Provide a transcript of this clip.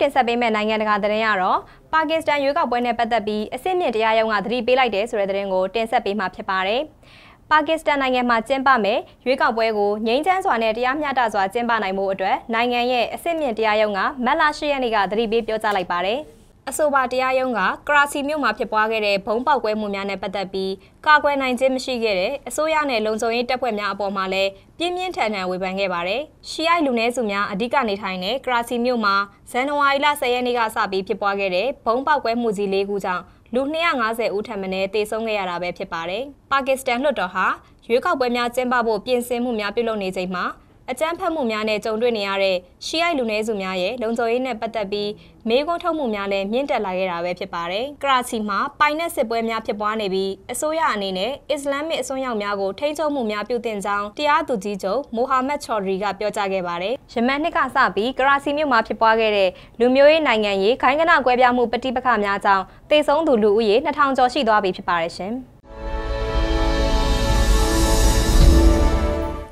တင်ဆက်ပေးမယ့်နိုင်ငံတကာသတင်းကတော့ပါကစ္စတန်ရွေးကောက်ပွဲနဲ့ပတ်သက်ပြီးအစစ်မြင့်တရားရုံးကသတိပေးလိုက်တယ်ဆိုတဲ့သတင်းကိုတင်ဆက်ပေးမှာဖြစ်ပါတယ်။ပါကစ္စတန်နိုင်ငံမှာကျင်းပမယ်ရွေးကောက်ပွဲကိုငြိမ်းချမ်းစွာနဲ့တရားမျှတစွာကျင်းပနိုင်မှုအတွက်နိုင်ငံရဲ့အစစ်မြင့်တရားရုံးကမက်လာရှိရက်နေ့ကသတိပေးပြောကြားလိုက်ပါတယ်။ အဆိုပါတရားရုံးကကရာစီမြို့မှာဖြစ်ပွားခဲ့တဲ့ဘုံပေါက်ကွဲမှုများနဲ့ပတ်သက်ပြီးကာကွယ်နိုင်ခြင်းမရှိခဲ့တဲ့အစိုးရနဲ့လုံခြုံရေးတပ်ဖွဲ့များအပေါ်မှာလည်းပြင်းပြင်းထန်ထန်ဝေဖန်ခဲ့ပါတယ်။ရှီအိုက်လူနည်းစုများအဓိကနေထိုင်တဲ့ကရာစီမြို့မှာဇန်နဝါရီလ10ရက်နေ့ကစပြီးဖြစ်ပွားခဲ့တဲ့ဘုံပေါက်ကွဲမှုကြီး၄ခုကြောင့်လူ250ဦးထပ်မံတေဆုံးခဲ့ရတာပဲဖြစ်ပါတယ်။ပါကစ္စတန်လွှတ်တော်ဟာရွေးကောက်ပွဲများကျင်းပဖို့ပြင်ဆင်မှုများပြုလုပ်နေချိန်မှာ အကြမ်းဖက်မှုများနဲ့ကြုံတွေ့နေရတဲ့ရှီအိုက်လူနည်းစုများရဲ့လုံခြုံရေးနဲ့ပတ်သက်ပြီးမေးခွန်းထုတ်မှုများလည်းမြင့်တက်လာခဲ့တာပဲဖြစ်ပါတယ်။ကရာချီမှာပိုင်နက်စစ်ပွဲများဖြစ်ပွားနေပြီးအစိုးရအနေနဲ့အစ္စလာမစ်အစွန်းရောက်များကိုထိန်းချုပ်မှုများပြုတင်ကြောင်းတရားသူကြီးချုပ်မိုဟာမက်ချော်ရီကပြောကြားခဲ့ပါတယ်။ယမန်နှစ်ကစပြီးကရာချီမြို့မှာဖြစ်ပွားခဲ့တဲ့လူမျိုးရေးနိုင်ငံရေးခိုင်ကနကွဲပြားမှုပဋိပက္ခများကြောင့်တေဆုံးသူလူဦးရေ2000ကျော်ရှိသွားပြီဖြစ်ပါတယ်ရှင်။